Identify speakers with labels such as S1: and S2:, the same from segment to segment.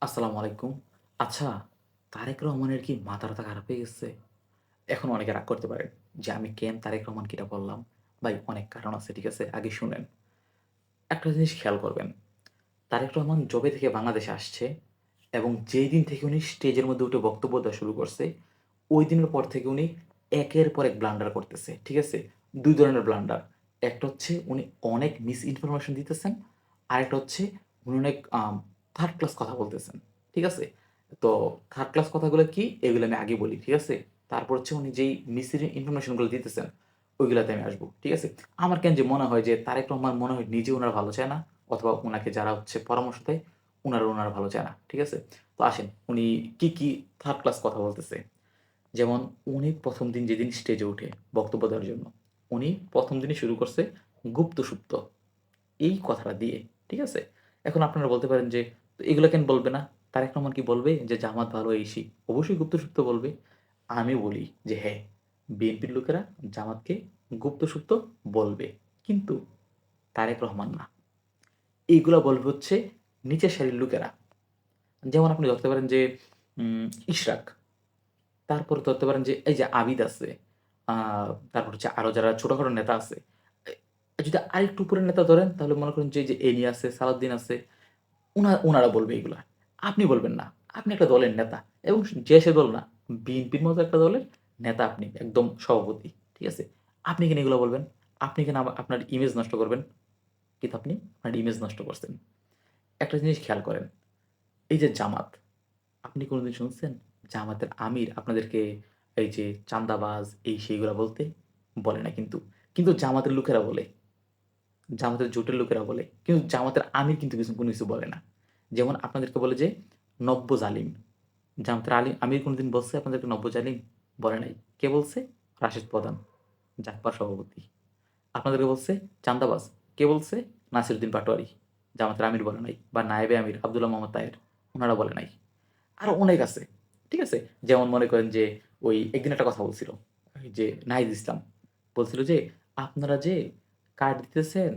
S1: আসসালামু আলাইকুম। আচ্ছা, তারেক রহমানের কি মাথা-টাথা খারাপ হয়ে গেছে? এখন অনেকে রাগ করতে পারেন যে আমি কেন তারেক রহমানকে এটা বললাম? ভাই অনেক কারণ আছে, ঠিক আছে? আগে শুনেন। একটা জিনিস খেয়াল করবেন। তারেক রহমান যবে থেকে বাংলাদেশে আসছে এবং যেই দিন থেকে উনি স্টেজের মধ্যে উঠে বক্তব্য দেওয়া শুরু করছে, ওই দিনের পর থেকে উনি একের পর এক ব্লান্ডার করতেছে, ঠিক আছে? দুই ধরনের ব্লান্ডার। একটা হচ্ছে উনি অনেক মিস ইনফরমেশন দিতেছেন। আরেকটা হচ্ছে উনি অনেক থার্ড ক্লাস কথা বলতেছেন, ঠিক আছে? তো থার্ড ক্লাস কথাগুলো কি? এগুলো আমি আগে বলি, ঠিক আছে? তারপর হচ্ছে উনি যেই মিস ইনফরমেশনগুলো দিতেছেন, ওইগুলোতে আমি আসব, ঠিক আছে? আমার কেন যে মনে হয় যে তারেক রহমান মনে হয় নিজে ওনার ভালো চায় না অথবা ওনাকে যারা হচ্ছে পরামর্শ দেয়, উনারা ওনার ভালো চায় না, ঠিক আছে? তো আসেন উনি কি, কি থার্ড ক্লাস কথা বলতেছে। যেমন উনি প্রথম দিন যেদিন স্টেজে উঠে বক্তব্য দেওয়ার জন্য, উনি প্রথম দিনই শুরু করছে গুপ্ত-সুপ্ত এই কথাটা দিয়ে, ঠিক আছে? এখন আপনারা বলতে পারেন যে, তো এগুলা কেন বলবে না? তারেক রহমান কি বলবে যে জামাত ভালো এই সেই? অবশ্যই গুপ্ত-সুপ্ত বলবে। আমি বলি যে হ্যাঁ, বিএনপির লোকেরা জামাতকে গুপ্ত-সুপ্ত বলবে। কিন্তু তারেক রহমান না। এইগুলা বলবে হচ্ছে নিচের সারির লোকেরা। যেমন আপনি ধরতে পারেন যে ইশরাক। তারপর ধরতে পারেন যে এই যে আবিদ আছে। তারপর হচ্ছে আরও যারা ছোটখাটো নেতা আছে। যদি আরেকটু উপরের নেতা ধরেন তাহলে মনে করেন যে এনি আছে, সালাউদ্দিন আছে। উনা ওনারা বলবে এগুলা। আপনি বলবেন না। আপনি একটা দলের নেতা এবং যে সে দল না। বিএনপির মতো একটা দলের নেতা আপনি। একদম সভাপতি। ঠিক আছে? আপনি কেন এগুলো বলবেন? আপনি কেন আপনার ইমেজ নষ্ট করবেন? কিন্তু আপনি আপনার ইমেজ নষ্ট করছেন। একটা জিনিস খেয়াল করেন। এই যে জামাত, আপনি কোনোদিন শুনছেন? জামাতের আমির আপনাদেরকে এই যে চান্দাবাজ এই সেইগুলা বলতে? বলে না কিন্তু। কিন্তু জামাতের লোকেরা বলে। জামাতের জোটের লোকেরা বলে। কিন্তু জামাতের আমির কিন্তু কিছু কোনো কিছু বলে না। যেমন আপনাদেরকে বলে যে নব্য জালিম। জামাতের আলিম আমির কোনদিন বলছে আপনাদেরকে নব্য জালিম? বলে নাই। কে বলছে? রাশেদ প্রধান। জাগপার সভাপতি। আপনাদেরকে বলছে চান্দাবাজ। কে বলছে? নাসিরউদ্দিন পাটোয়ারি। জামাতের আমির বলে নাই। বা নায়েবে আমির আবদুল্লাহ মোহাম্মদ তাহের। উনারা বলে নাই। আরও অনেক আছে। ঠিক আছে? যেমন মনে করেন যে ওই একদিন একটা কথা বলছিল। যে নাহিদ ইসলাম। বলছিল যে, "আপনারা যে কার্ড দিতেছেন,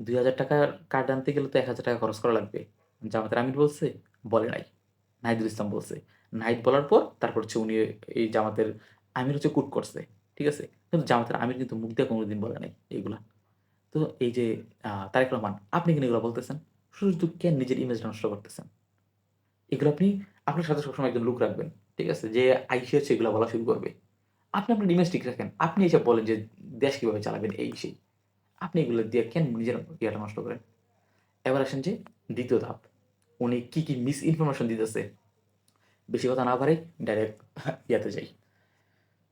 S1: ৳২,০০০ কার্ড আনতে গেলে তো ৳১,০০০ খরচ করা লাগবে।" জামাতের আমির বলছে? বলে নাই। নাহিদুল ইসলাম বলছে। নাহিদ বলার পর তারপর হচ্ছে উনি এই জামাতের আমির হচ্ছে কুট করছে। ঠিক আছে? কিন্তু জামাতের আমির কিন্তু মুখ দিয়ে কোনদিন বলে নাই এইগুলা। তো এই যে তারেক রহমান, আপনি কেন এগুলা বলতেছেন? শুধু, শুধু কেন নিজের ইমেজটা নষ্ট করতেছেন? এগুলো আপনি আপনার সাথে সবসময় একজন লোক রাখবেন। ঠিক আছে? যে আইসা হচ্ছে এগুলা বলা শুরু করবে। আপনি আপনার ইমেজ ঠিক রাখেন। আপনি এসব বলেন যে দেশ কীভাবে চালাবেন এই সেই। আপনি এগুলো দিয়ে কেন নিজের ইয়াটা নষ্ট করেন? এবার আসেন যে দ্বিতীয় ধাপ। উনি কি, কি মিস ইনফরমেশন দিতেছে? বেশি কথা না পারে ডাইরেক্ট ইয়াতে যাই।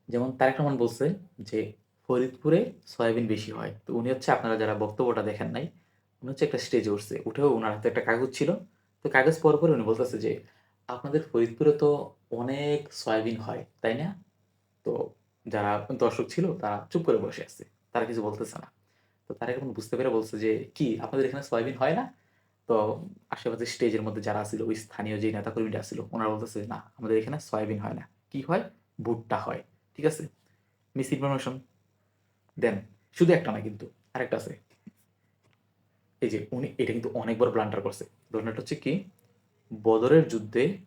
S1: যেমন তারেক রহমান বলছে যে ফরিদপুরে সয়াবিন বেশি হয়। তো উনি হচ্ছে আপনারা যারা বক্তব্যটা দেখেন নাই, উনি হচ্ছে একটা স্টেজে উঠছে। উঠেও উনার হাতে একটা কাগজ ছিল। তো কাগজ পাওয়ার পরে উনি বলতেছে যে, "আপনাদের ফরিদপুরে তো অনেক সয়াবিন হয়, তাই না?" তো যারা দর্শক ছিল তারা চুপ করে বসে আছে। তারা কিছু বলতেছে না। তো তারেক রহমান বুঝতে পেরে বলছে যে, "কি আপনাদের এখানে সয়াবিন হয় না?" তো আশেপাশে স্টেজের মধ্যে যারা ছিল ওই স্থানীয় যে নেতাকর্মীরা ছিল ওনারা বলতেছে, "না, আমাদের এখানে সয়াবিন হয় না। কি হয়? ভুট্টা হয়।" ঠিক আছে? মিস ইনফরমেশন দেন। শুধু একটা না কিন্তু। আরেকটা আছে। এই যে উনি এটা কিন্তু অনেক বড় ব্লান্ডার করছে। ব্লান্ডারটা হচ্ছে কি? বদরের যুদ্ধে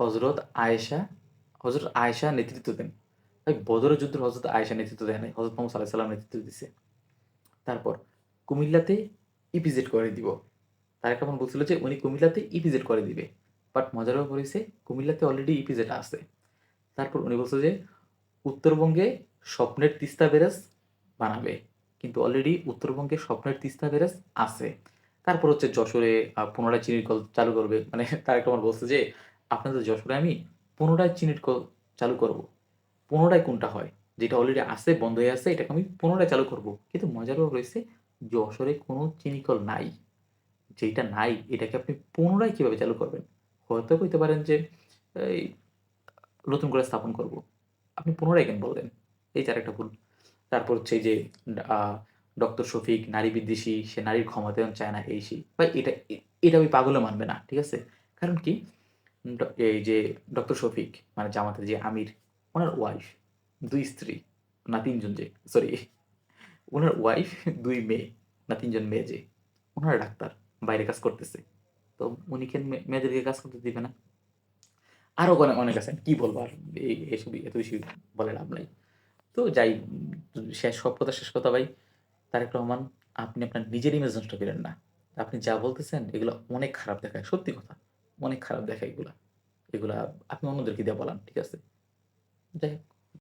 S1: হজরত আয়েশা হজরত আয়েশা নেতৃত্ব দেন। বদরের যুদ্ধে হজরত আয়েশা নেতৃত্ব দেয় নাই। হযরত মুহাম্মদ সাঃ নেতৃত্ব দিছে। তারপর কুমিল্লাতে ইপিজেড করে দিব। তারেক রহমান বলছিল যে উনি কুমিল্লাতে ইপিজেড করে দিবে। বাট মজার ব্যাপার হইছে কুমিল্লাতে অলরেডি ইপিজেড আছে। তারপর উনি বলছে যে উত্তরবঙ্গে স্বপ্নের তিস্তা ব্যারেজ বানাবে। কিন্তু অলরেডি উত্তরবঙ্গে স্বপ্নের তিস্তা ব্যারেজ আছে। তারপর হচ্ছে যশোরে পুনরায় চিনির কল চালু করবে। মানে তারেক রহমান বলছে যে, "আপনাদের যশোরে আমি পুনরায় চিনির কল চালু করব।" পুনরায় কোনটা হয়? যেটা অলরেডি আছে, বন্ধ হয়ে আছে এটাকে আমি পুনরায় চালু করব। কিন্তু মজার হইছে যশোরে কোনো চিনিকল নাই। যেটা নাই এটাকে আপনি পুনরায় কীভাবে চালু করবেন? হয়তো কইতে পারেন যে এই নতুন করে স্থাপন করব। আপনি পুনরায় কেন বললেন? এইটা একটা ভুল। তারপর হচ্ছে যে ডক্টর শফিক নারী বিদ্বেষী, সে নারীর ক্ষমতায়ন চায় না এই সেই। ভাই এটা এটা ওই পাগলও মানবে না। ঠিক আছে? কারণ কি? এই যে ডক্টর শফিক মানে জামাতের যে আমির, ওনার ওয়াইফ, ২ স্ত্রী না তিনজন যে সরি ওনার ওয়াইফ দুই মেয়ে না তিনজন মেয়ে যে। উনারা ডাক্তার। বাইরে কাজ করতেছে। তো উনি কেন মেয়েদেরকে কাজ করতে দিবে না? আরও অনেক অনেক আছেন। কি বলব আর? এই এসবই এত বেশি বলে লাভ নাই। তো যাই শেষ সব কথা শেষ কথা ভাই, তারেক রহমান আপনি আপনার নিজের ইমেজ নষ্ট কইরেন না। আপনি যা বলতেছেন এগুলা অনেক খারাপ দেখায়। সত্যি কথা। অনেক খারাপ দেখায় এগুলা। এগুলা আপনি অন্যদেরকে দিয়ে বলান। ঠিক আছে? যাই হোক।